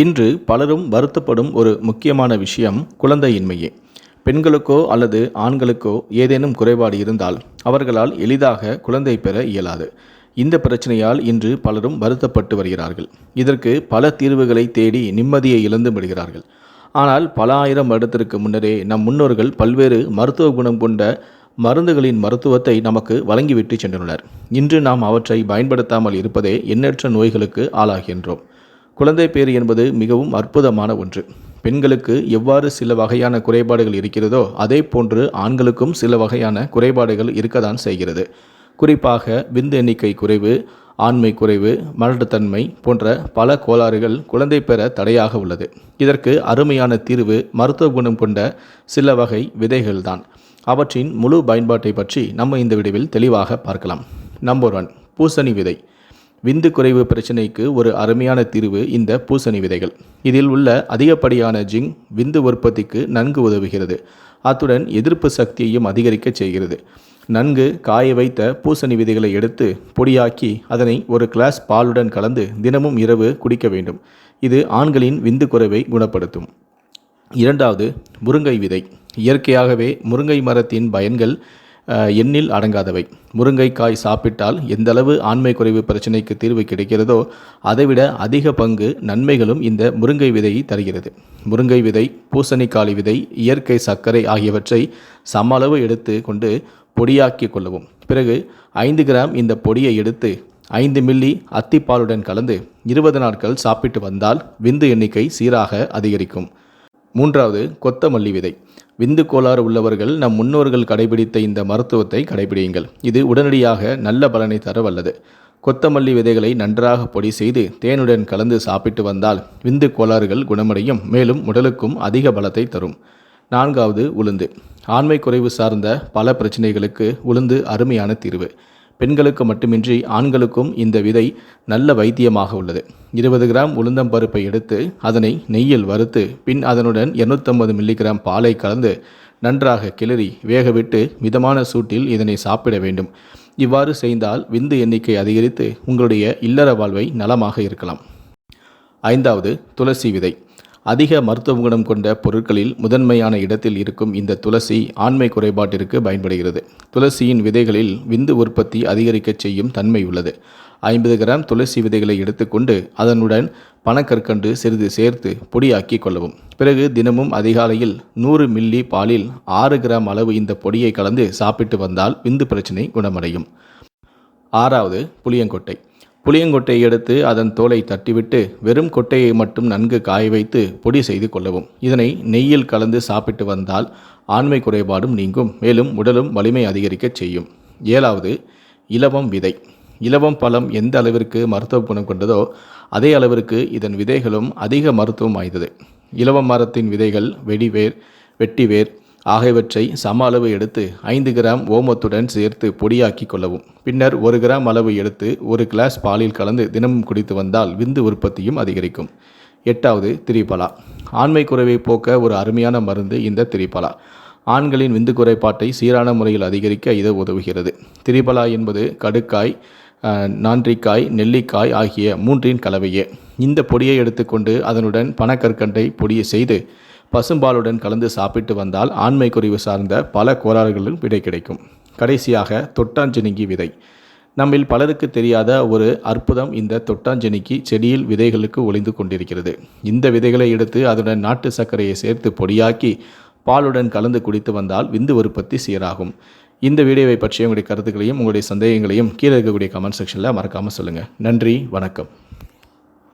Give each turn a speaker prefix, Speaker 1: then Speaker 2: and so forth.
Speaker 1: இன்று பலரும் வருத்தப்படும் ஒரு முக்கியமான விஷயம் குழந்தையின்மையே. பெண்களுக்கோ அல்லது ஆண்களுக்கோ ஏதேனும் குறைபாடு இருந்தால் அவர்களால் எளிதாக குழந்தை பெற இயலாது. இந்த பிரச்சனையால் இன்று பலரும் வருத்தப்பட்டு வருகிறார்கள். இதற்கு பல தீர்வுகளை தேடி நிம்மதியை இழந்து விடுகிறார்கள். ஆனால் பல ஆயிரம் வருடத்திற்கு முன்னரே நம் முன்னோர்கள் பல்வேறு மருத்துவ குணம் கொண்ட மருந்துகளின் மருத்துவத்தை நமக்கு வழங்கிவிட்டு சென்றுள்ளனர் இன்று நாம் அவற்றை பயன்படுத்தாமல் இருப்பதே எண்ணற்ற நோய்களுக்கு ஆளாகின்றோம். குழந்தை பேறு என்பது மிகவும் அற்புதமான ஒன்று. பெண்களுக்கு எவ்வாறு சில வகையான குறைபாடுகள் இருக்கிறதோ அதே போன்று ஆண்களுக்கும் சில வகையான குறைபாடுகள் இருக்கதான் செய்கிறது. குறிப்பாக விந்து எண்ணிக்கை குறைவு ஆண்மை குறைவு மலட்டுத்தன்மை போன்ற பல கோளாறுகள் குழந்தை பெற தடையாக உள்ளது. இதற்கு அருமையான தீர்வு மருத்துவ குணம் கொண்ட சில வகை விதைகள்தான். அவற்றின் முழு பயன்பாட்டை பற்றி நம்ம இந்த விடிவில் தெளிவாக பார்க்கலாம். நம்பர் ஒன் பூசணி விதை. விந்து குறைவு பிரச்சனைக்கு ஒரு அருமையான தீர்வு இந்த பூசணி விதைகள். இதில் உள்ள அதிகப்படியான ஜிங் விந்து உற்பத்திக்கு நன்கு உதவுகிறது. அத்துடன் எதிர்ப்பு சக்தியையும் அதிகரிக்க செய்கிறது. நன்கு காய வைத்த பூசணி விதைகளை எடுத்து பொடியாக்கி அதனை ஒரு கிளாஸ் பாலுடன் கலந்து தினமும் இரவு குடிக்க வேண்டும். இது ஆண்களின் விந்து குறைவை குணப்படுத்தும். இரண்டாவது முருங்கை விதை. இயற்கையாகவே முருங்கை மரத்தின் பயன்கள் எண்ணில் அடங்காதவை. முருங்கைக்காய் சாப்பிட்டால் எந்தளவு ஆண்மை குறைவு பிரச்சனைக்கு தீர்வு கிடைக்கிறதோ அதைவிட அதிக பங்கு நன்மைகளும் இந்த முருங்கை விதையை தருகிறது. முருங்கை விதை பூசணிக்காளி விதை இயற்கை சர்க்கரை ஆகியவற்றை சம அளவு எடுத்து கொண்டு பொடியாக்கி கொள்ளவும். பிறகு ஐந்து கிராம் இந்த பொடியை எடுத்து ஐந்து மில்லி அத்திப்பாலுடன் கலந்து இருபது நாட்கள் சாப்பிட்டு வந்தால் விந்து எண்ணிக்கை சீராக அதிகரிக்கும். மூன்றாவது கொத்தமல்லி விதை. விந்து கோளாறு உள்ளவர்கள் நம் முன்னோர்கள் கடைபிடித்த இந்த மருத்துவத்தை கடைபிடியுங்கள். இது உடனடியாக நல்ல பலனை தர வல்லது கொத்தமல்லி விதைகளை நன்றாக பொடி செய்து தேனுடன் கலந்து சாப்பிட்டு வந்தால் விந்து கோளாறுகள் குணமடையும் மேலும் உடலுக்கும் அதிக பலத்தை தரும். நான்காவது உளுந்து. ஆண்மை குறைவு சார்ந்த பல பிரச்சனைகளுக்கு உளுந்து அருமையான தீர்வு. பெண்களுக்கு மட்டுமின்றி ஆண்களுக்கும் இந்த விதை நல்ல வைத்தியமாக உள்ளது. இருபது கிராம் உளுந்தம் பருப்பை எடுத்து அதனை நெய்யில் வறுத்து பின் அதனுடன் 250 மில்லிகிராம் பாலை கலந்து நன்றாக கிளறி வேகவிட்டு மிதமான சூட்டில் இதனை சாப்பிட வேண்டும். இவ்வாறு செய்தால் விந்து எண்ணிக்கை அதிகரித்து உங்களுடைய இல்லற வாழ்வை நலமாக இருக்கலாம். ஐந்தாவது துளசி விதை. அதிக மருத்துவ குணம் கொண்ட பொருட்களில் முதன்மையான இடத்தில் இருக்கும் இந்த துளசி ஆண்மை குறைபாட்டிற்கு பயன்படுகிறது. துளசியின் விதைகளில் விந்து உற்பத்தி அதிகரிக்கச் செய்யும் தன்மை உள்ளது. ஐம்பது கிராம் துளசி விதைகளை எடுத்துக்கொண்டு அதனுடன் பனக்கற்கண்டு சிறிது சேர்த்து பொடியாக்கி கொள்ளவும். பிறகு தினமும் அதிகாலையில் நூறு மில்லி பாலில் ஆறு கிராம் அளவு இந்த பொடியை கலந்து சாப்பிட்டு வந்தால் விந்து பிரச்சனை குணமடையும். ஆறாவது புளியங்கொட்டை. புளியங்கொட்டையை எடுத்து அதன் தோலை தட்டிவிட்டு வெறும் கொட்டையை மட்டும் நன்கு காய வைத்து பொடி செய்து கொள்ளவும். இதனை நெய்யில் கலந்து சாப்பிட்டு வந்தால் ஆண்மை குறைபாடும் நீங்கும். மேலும் உடலும் வலிமை அதிகரிக்கச் செய்யும். ஏழாவது இலவம் விதை. இலவம் பழம் எந்த அளவிற்கு மருத்துவ குணம் கொண்டதோ அதே அளவிற்கு இதன் விதைகளும் அதிக மருத்துவம் வாய்ந்தது. இலவம் மரத்தின் விதைகள் வெடிவேர் வெட்டிவேர் ஆகியவற்றை சம அளவு எடுத்து ஐந்து கிராம் ஓமத்துடன் சேர்த்து பொடியாக்கி கொள்ளவும். பின்னர் ஒரு கிராம் அளவு எடுத்து ஒரு கிளாஸ் பாலில் கலந்து தினமும் குடித்து வந்தால் விந்து உற்பத்தியும் அதிகரிக்கும். எட்டாவது திரிபலா. ஆண்மை குறைவை போக்க ஒரு அருமையான மருந்து இந்த திரிபலா. ஆண்களின் விந்து குறைபாட்டை சீரான முறையில் அதிகரிக்க இது உதவுகிறது. திரிபலா என்பது கடுக்காய் நான்றிக்காய் நெல்லிக்காய் ஆகிய மூன்றின் கலவையே. இந்த பொடியை எடுத்துக்கொண்டு அதனுடன் பனக்கற்கண்டை பொடியை செய்து பசும்பாலுடன் கலந்து சாப்பிட்டு வந்தால் ஆண்மை குறைவு சார்ந்த பல கோளாறுகளிலும் விடை கிடைக்கும். கடைசியாக தொட்டாஞ்சனிங்கி விதை. நம்மில் பலருக்கு தெரியாத ஒரு அற்புதம் இந்த தொட்டாஞ்சனிக்கு செடியில் விதைகளுக்கு ஒளிந்து கொண்டிருக்கிறது. இந்த விதைகளை எடுத்து அதனுடன் நாட்டு சர்க்கரையை சேர்த்து பொடியாக்கி பாலுடன் கலந்து குடித்து வந்தால் விந்து உற்பத்தி சீராகும். இந்த வீடியோவை பற்றிய உங்களுடைய கருத்துக்களையும் உங்களுடைய சந்தேகங்களையும் கீழே இருக்கக்கூடிய கமெண்ட் செக்ஷனில் மறக்காமல் சொல்லுங்கள் நன்றி வணக்கம்.